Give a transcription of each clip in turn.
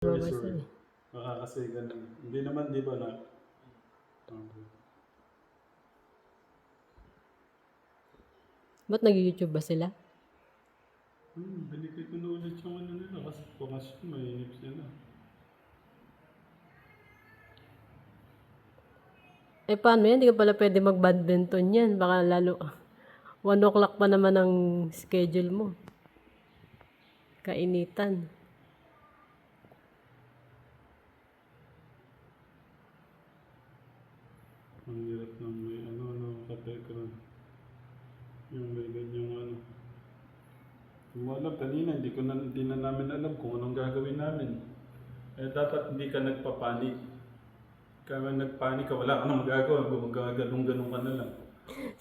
Sure. Baka kasi ganun. Hindi naman, di ba na? Okay. Ba't nag-YouTube ba sila? Hmm, binigay ko na ulit yung ano nila kasi pumasok, mainip sila. Eh paano yan? Hindi ka pala pwede mag-badminton yan. Baka lalo, 1 o'clock pa naman ang schedule mo. Kainitan. Ang hirap ng may ano, ano, katekra. Yung may ganyang ano. Hindi mo alam, kanina, hindi, ko na, hindi na namin alam kung anong gagawin namin. Eh, dapat hindi ka nagpapanik. Kaya nagpanik ka, wala ka na magagawa, gumagagalong-galong ka na lang.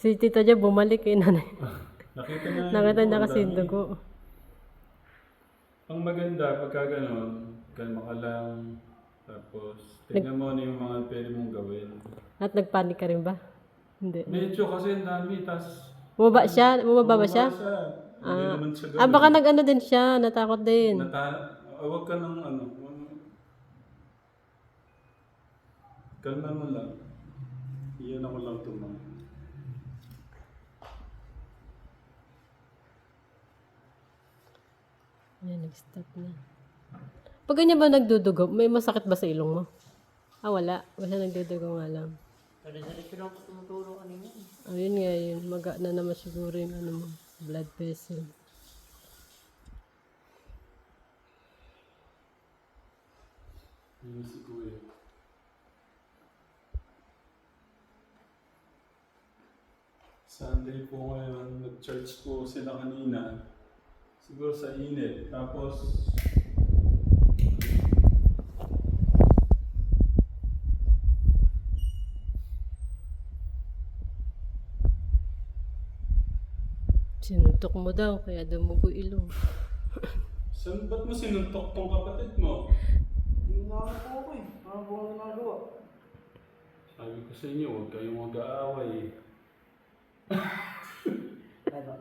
Si Tita Jia bumalik eh. Nanay. Nakita na Nakita ang kasi yung dugo. Ang maganda, pagka gano'n, kalma ka lang. Tapos, tingnan mo ano yung mga pwede mong gawin. At nagpanik ka rin ba? Hindi. Medyo kasi ang dami, tas... Bumaba siya? Bumaba ba siya? Hindi naman siya Ah, baka nag-ano din siya. Natakot din. Nata ah, wag ka ng ano. Kalma mo lang. Iyan ako lang tumang. Ayan, nag-stop na. Pag ganyan ba nagdudugo, may masakit ba sa ilong mo? Ah, wala. Basta nagdudugo nga lang. Diretso lang po tumuturo kanina. Ayun nga yun. Maga na naman siguro yung ano mo, blood vessel. Yun si Kuya. Sunday po ngayon, nag-church po sila kanina. Siguro sa init. Tapos, Sinuntok mo daw, kaya dumugo ilong. saan ba't mo sinuntok tong kapatid mo? Hindi nga ako po ako eh. Ano po ang ginagawa? Sabi ko sa inyo, huwag kayong mag-aaway. Ay ba?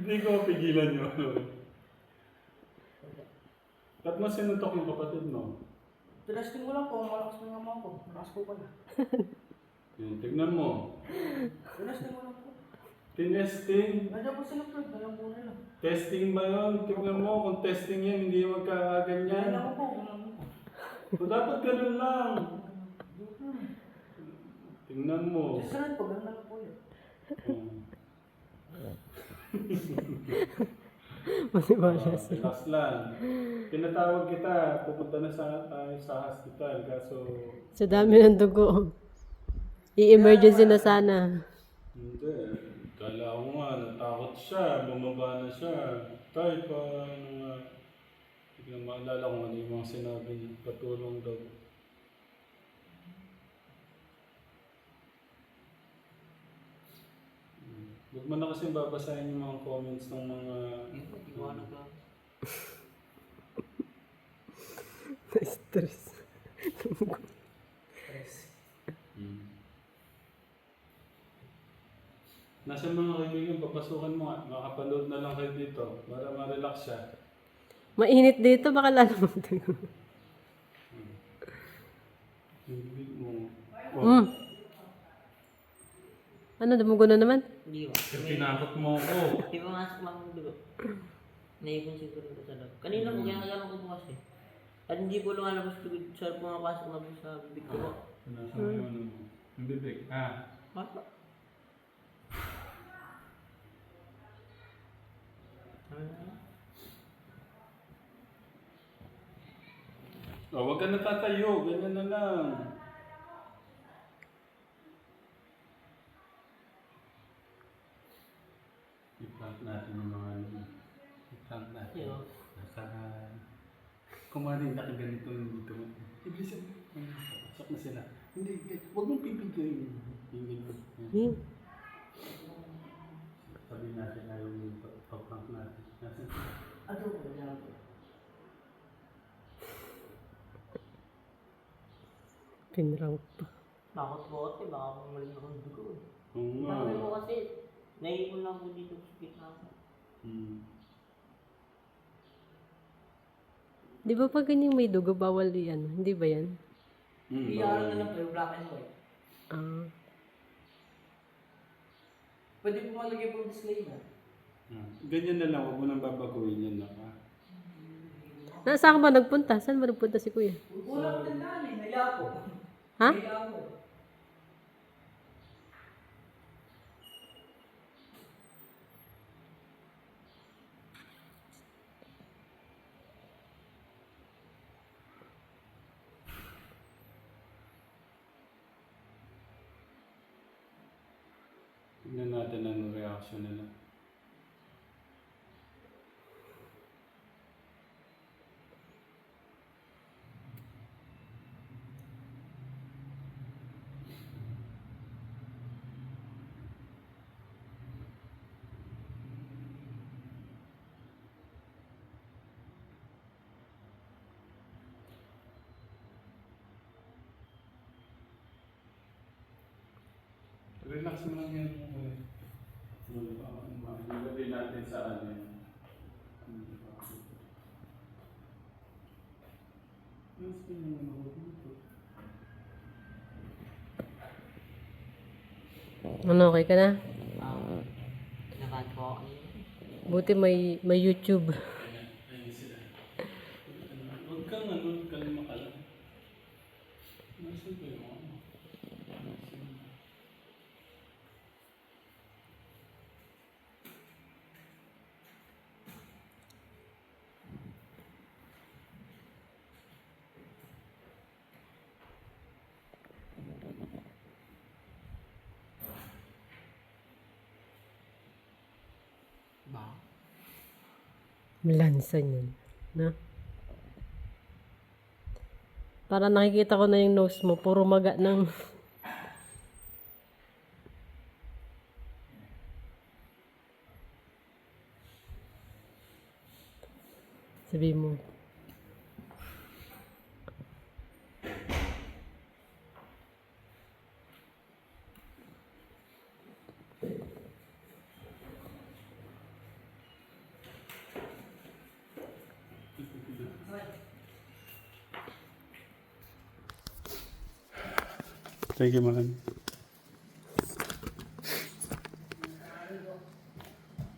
Hindi ko mapigilan yun. Ba't mo sinuntok yung kapatid mo? Tinesting ko lang po, malakas na naman ako. Malakas ko pala. Yun, tignan mo. Tinesting ko lang po. Tinesting. Nandiyan po sila Fred, alam po nila. Testing ba yun? Tignan mo, kung testing yan, hindi yung Alam magkakaganyan. ko po, alam po. So, dapat ganun lang. Tingnan mo. Si Fred, pag ano po yun. Oh. Masiba siya. Ah, relax lang. Pinatawag kita, pupunta na sa tayo sa hospital. Kaso, Sa dami ng dugo. I-emergency na sana. hindi. Kala ko nga, natakot siya, bumaba na siya. Tay, pa, ano nga. Biglang maalala ko ano yung mga sinabi niya. Patulong daw. Huwag mo na kasi babasahin yung mga comments ng mga... Iwanag lang. Na-stress. Press. Hmm. Nasa mga kaibigan, papasukan mo nga. Makapanood na lang kayo dito para ma-relax siya. Mainit dito, baka lalo magdugo. Hindi mo. Mm. Ano, dumugo na naman? Hindi ba? Yung tinakot mo ako. Di ba nga sa mga dugo? Naipon siguro ko sa loob. Kanina po, kaya nagano ko po kasi. At hindi po lumalabas ko sa pumapasok na po sa bibig ko. Nasa mo ano mo. Yung bibig. Ah. Mapa. Oh, wag ka natatayo. Ganyan na lang. I-prank natin yung mga ano. I-prank natin. Yun. Nasa... Kumarin na ganito yung dito. Iblisan mo. Pasok na sila. Hindi, wag mong pipigyan. Yung ganito. Hmm. Sabi natin ayaw yung pag-prank natin. Ano? Ano po? Pinrank pa. Bakit po ate? Baka pumaling akong dugo. eh. Oo nga. Sabi mo kasi, naipon lang po dito sa gitna ko. Hmm. Di ba pag ganyan may dugo, bawal yan? Hindi ba yan? Hmm, Iyaran na lang yung black and white. Ah. Pwede po malagay po display na. Ah, Ganyan na lang, huwag mo nang babaguhin yan na. ah. Na, saan ka ba nagpunta? Saan ba nagpunta si kuya? Wala po tandaan eh, naya po. Ha? Naya po. Tignan natin ang reaction nila. Ilagay natin sa ano yan. Mas ano. Ano, okay ka na? Um, nakat ko. Buti may, may YouTube. Huwag kang ano, huwag kang makala. Nasaan ba yung ano? Ba? Lansan yun. Na? Para nakikita ko na yung nose mo. Puro maga ng... Sabi mo. Thank you, man.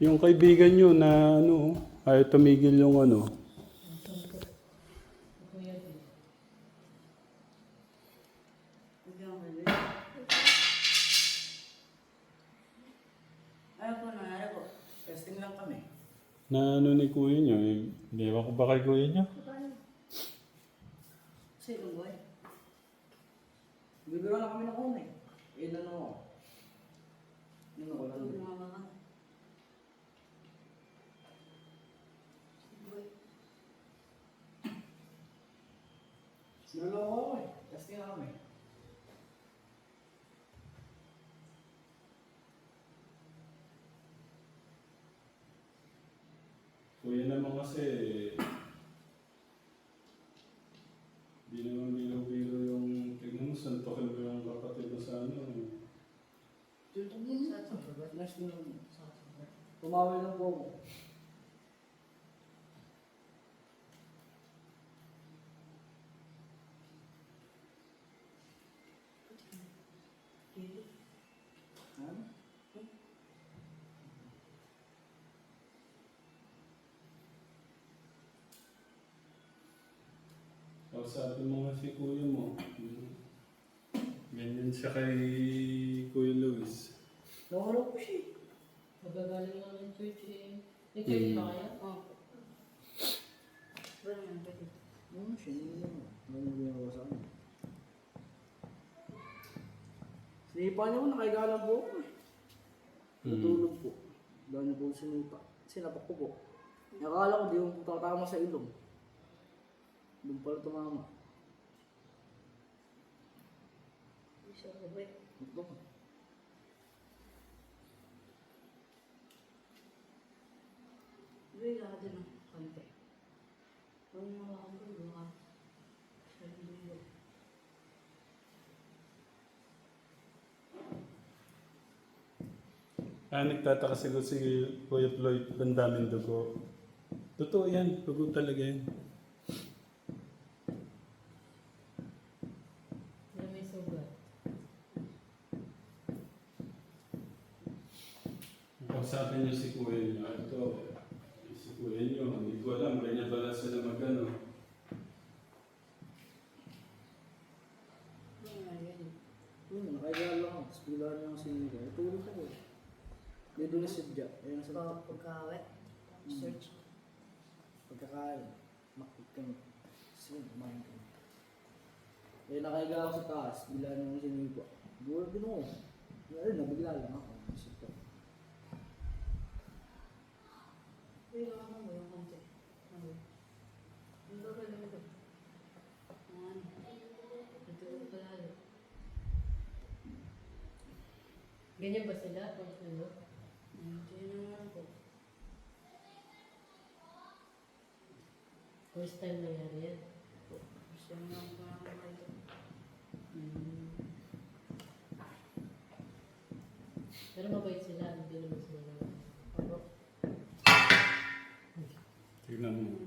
Yung kaibigan nyo na ano, ayaw tumigil yung ano. Na ano ni kuya nyo, eh, hindi ewan ko ba kay kuya nyo? Sino boy? Bibiro na kami ng una eh. Eh, ano ako? Ano ko lang? Naloko ako eh. Testing lang kami. Kuya naman kasi, hindi naman biro-biro yung, tignan mo, santokin mo yung kapatid mo sa ano. eh. Testing lang. Tumawi lang po ako. Sabi mo nga si kuya mo, ganyan siya kay Kuya Luis. Nawala ko siya eh. Magagaling lang ng church eh. May church ba kaya? Oo. Ano siya? Hindi naman. Ano yung ginagawa sa akin? Sinipa niya ko, nakahiga lang po ako eh. Natulog po. Dahil niya po sinipa. Sinapak ko po. Nakakala ko di yung tatama sa ilong. Doon pala tumama. Ito. Bigay ka din ng konti. Huwag mo hawakan ko, baka sa. Ah, nagtataka siguro si Kuya Floyd, ang daming dugo. Totoo yan, dugo talaga yan. kausapin niyo si niyo. Ito, si niyo, hindi ko alam, ganyan pala sila magano. Hmm, nakahiga lang ako. Tapos bigla niya ako sinipa. Eh, tulog ako eh. Hindi doon na sadya. Ayun sa Pag pagkawet, search. pagkakain. Makit kami. Sige, kumain kami. Eh, nakahiga ako sa taas. Bigla niya ako sinipa. Buwan din ako. Ayun, nabigla lang ako. Isip ko. Naman mo yung konti. Ano? Ang gagawin mo ito. Ano? Natulog ka lalo. Ganyan ba sila? Ano? Hindi naman po. First time nangyari yan. Mo lang po naman ito. Pero mabait sila. Hindi naman sila naman. Opo. Tignan mo.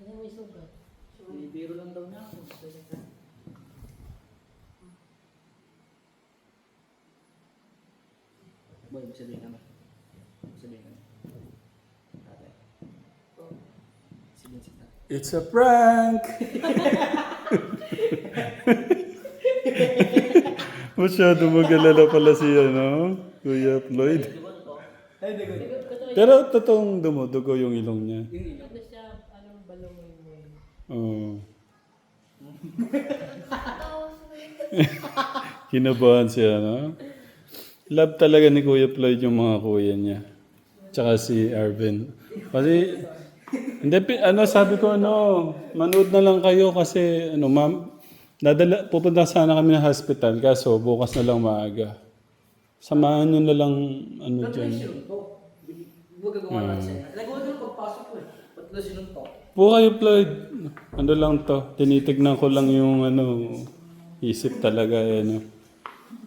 Kaya may sugat. So, Bibiro lang daw niya ako. Boy, sabihin naman. Sabihin naman. Tatay. Po. Sige, sige. tatay. It's a prank! Masyado mag-alala pala si ano, Kuya Floyd. Pero totoong dumudugo yung ilong niya. Ano siya? Anong balongoy mo yun? Oo. Kinabahan siya, no? Love talaga ni Kuya Floyd yung mga kuya niya. Tsaka si Arvin. Kasi, hindi, ano, sabi ko, ano, manood na lang kayo kasi, ano, ma'am, nadala, pupunta sana kami ng hospital, kaso bukas na lang maaga. Samahan nyo na lang, ano dyan. may sinuntok? Di di ba gagawa natin sa'yo? Nagawa doon pagpasok ko eh. Ba't na sinuntok? Po kayo, Floyd. Ano lang to, tinitignan ko lang yung, ano, isip talaga, eh, ano.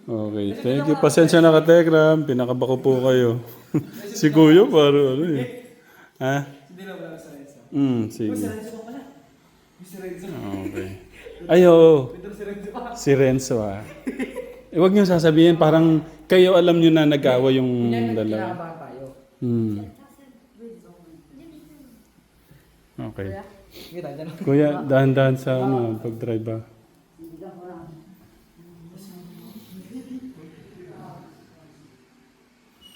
Okay, thank you. Pasensya na ka, Tekram. Pinakabako po kayo. si Kuya, parang ano eh. Ha? Hindi na wala sa Renzo. Hmm, sige. Renzo pa pala. Si Renzo. Okay. Ay, oo. Ito si Renzo ah. Eh, huwag niyo sasabihin, parang kayo alam niyo na nagawa yung dalawa. Hmm. Okay. Kuya, dahan-dahan sa ano, pag-drive ah.